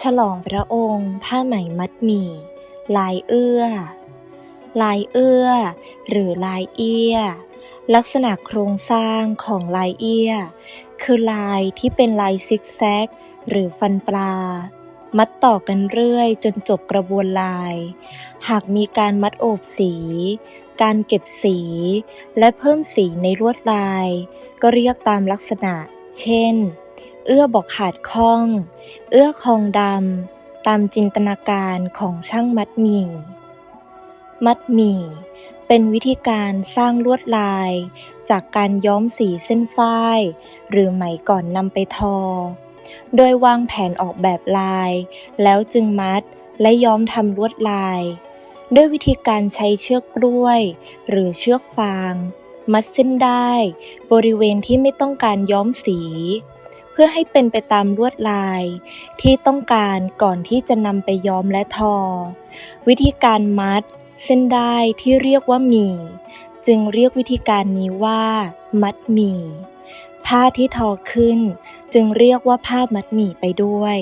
ฉลองพระองค์ ผ้าไหมมัดหมี่ ลายเอื้อ ลายเอื้อ หรือลายเอี้ย ลักษณะโครงสร้างของลายเอี้ย คือลายที่เป็นลายซิกแซก หรือฟันปลา มัดต่อกันเรื่อยจนจบกระบวนลาย หากมีการมัดโอบสี การเก็บสี และเพิ่มสีในลวดลาย ก็เรียกตามลักษณะ เช่น เอื้อบอกขาดข้อง เอื้อคองดำตามจินตนาการของช่างมัดหมี่ มัดหมี่เป็นวิธีการสร้างลวดลาย จากการย้อมสีเส้นฝ้าย หรือไหมก่อนนำไปทอ โดยวางแผนออกแบบลาย แล้วจึงมัดและย้อมทำลวดลาย ด้วยวิธีการใช้เชือกกล้วย หรือเชือกฟาง มัดเส้นได้ บริเวณที่ไม่ต้องการย้อมสี เพื่อให้เป็นไปตามลวดลายที่ต้องการก่อนที่จะนำไปย้อมและทอ วิธีการมัด เส้นได้ที่เรียกว่าหมี่ จึงเรียกวิธีการนี้ว่า มัดหมี่ ผ้าที่ทอขึ้น จึงเรียกว่าผ้ามัดหมี่ไปด้วย